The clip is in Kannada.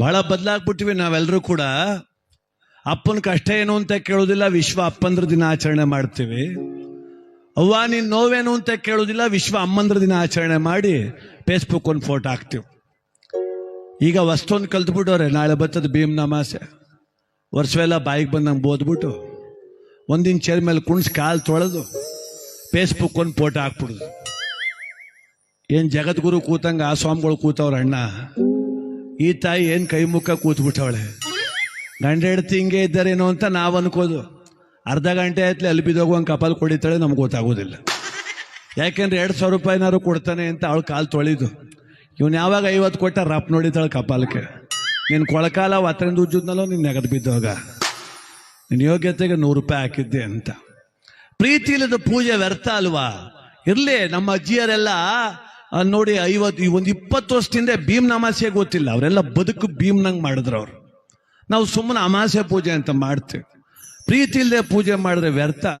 ಬಹಳ ಬದಲಾಗ್ಬಿಟ್ಟಿವಿ ನಾವೆಲ್ಲರೂ ಕೂಡ. ಅಪ್ಪನ ಕಷ್ಟ ಏನು ಅಂತ ಕೇಳೋದಿಲ್ಲ, ವಿಶ್ವ ಅಪ್ಪಂದ್ರ ದಿನ ಆಚರಣೆ ಮಾಡ್ತೀವಿ. ಅವ್ವ, ನೀನ್ ನೋವೇನು ಅಂತ ಕೇಳೋದಿಲ್ಲ, ವಿಶ್ವ ಅಮ್ಮಂದ್ರ ದಿನ ಆಚರಣೆ ಮಾಡಿ ಫೇಸ್ಬುಕ್ ಒಂದು ಫೋಟೋ ಹಾಕ್ತೀವಿ. ಈಗ ವಸ್ತುವನ್ನು ಕಲ್ತ್ಬಿಟ್ಟವ್ರೆ, ನಾಳೆ ಬರ್ತದೆ ಭೀಮ್ ನಮಾಸೆ. ವರ್ಷವೆಲ್ಲ ಬಾಯಿಗೆ ಬಂದಂಗೆ ಬೋದ್ಬಿಟ್ಟು, ಒಂದಿನ ಚೇರ್ ಮೇಲೆ ಕುಣಿಸ್ ಕಾಲು ತೊಳೆದು ಫೇಸ್ಬುಕ್ ಒಂದು ಫೋಟೋ ಹಾಕ್ಬಿಡುದು. ಏನ್ ಜಗದ್ಗುರು ಕೂತಂಗ ಆ ಸ್ವಾಮಿಗಳು ಕೂತವ್ರ ಅಣ್ಣ. ಈ ತಾಯಿ ಏನ್ ಕೈ ಮುಖ ಕೂತ್ಬಿಟ್ಟವಳೆ? ಗಂಡ ಹೆಂಡತಿ ಹಿಂಗೆ ಇದ್ದಾರೇನೋ ಅಂತ ನಾವ್ ಅನ್ಕೋದು. ಅರ್ಧ ಗಂಟೆ ಆಯ್ತಲೆ ಅಲ್ಲಿ ಬಿದ್ದೋಗುವಂಗೆ ಕಪಾಲ್ ಕೊಡಿತಾಳೆ ನಮ್ಗೆ ಗೊತ್ತಾಗೋದಿಲ್ಲ. ಯಾಕೆಂದ್ರೆ ಎರಡು ಸಾವಿರ ರೂಪಾಯಿನಾರು ಕೊಡ್ತಾನೆ ಅಂತ ಅವಳು ಕಾಲು ತೊಳಿದು. ಇವನು ಯಾವಾಗ ಐವತ್ತು ಕೊಟ್ಟ ರಪ್ ನೋಡಿತಾಳೆ ಕಪಾಲಕ್ಕೆ ನೀನು ಕೊಳಕಾಲ ಹತ್ತರಿಂದ ಉಜ್ಜಿದ್ನಲ್ಲೋ, ನೀನು ನೆಗದು ಬಿದ್ದೋಗ. ನಿನ್ನ ಯೋಗ್ಯತೆಗೆ ನೂರು ರೂಪಾಯಿ ಹಾಕಿದ್ದೆ ಅಂತ. ಪ್ರೀತಿ ಇಲ್ಲದ ಪೂಜೆ ವ್ಯರ್ಥ ಅಲ್ವಾ? ಇರಲಿ, ನಮ್ಮ ಅಜ್ಜಿಯರೆಲ್ಲ ನೋಡಿ ಐವತ್ತು ಒಂದು ಇಪ್ಪತ್ತು ವರ್ಷದಿಂದ ಭೀಮ್ ನಮಾಸೆ ಗೊತ್ತಿಲ್ಲ. ಅವರೆಲ್ಲ ಬದುಕು ಭೀಮ್ನಂಗ್ ಮಾಡಿದ್ರು ಅವ್ರು. ನಾವು ಸುಮ್ಮನೆ ಅಮಾಸೆ ಪೂಜೆ ಅಂತ ಮಾಡ್ತೇವೆ. ಪ್ರೀತಿ ಇಲ್ಲದೆ ಪೂಜೆ ಮಾಡಿದ್ರೆ ವ್ಯರ್ಥ.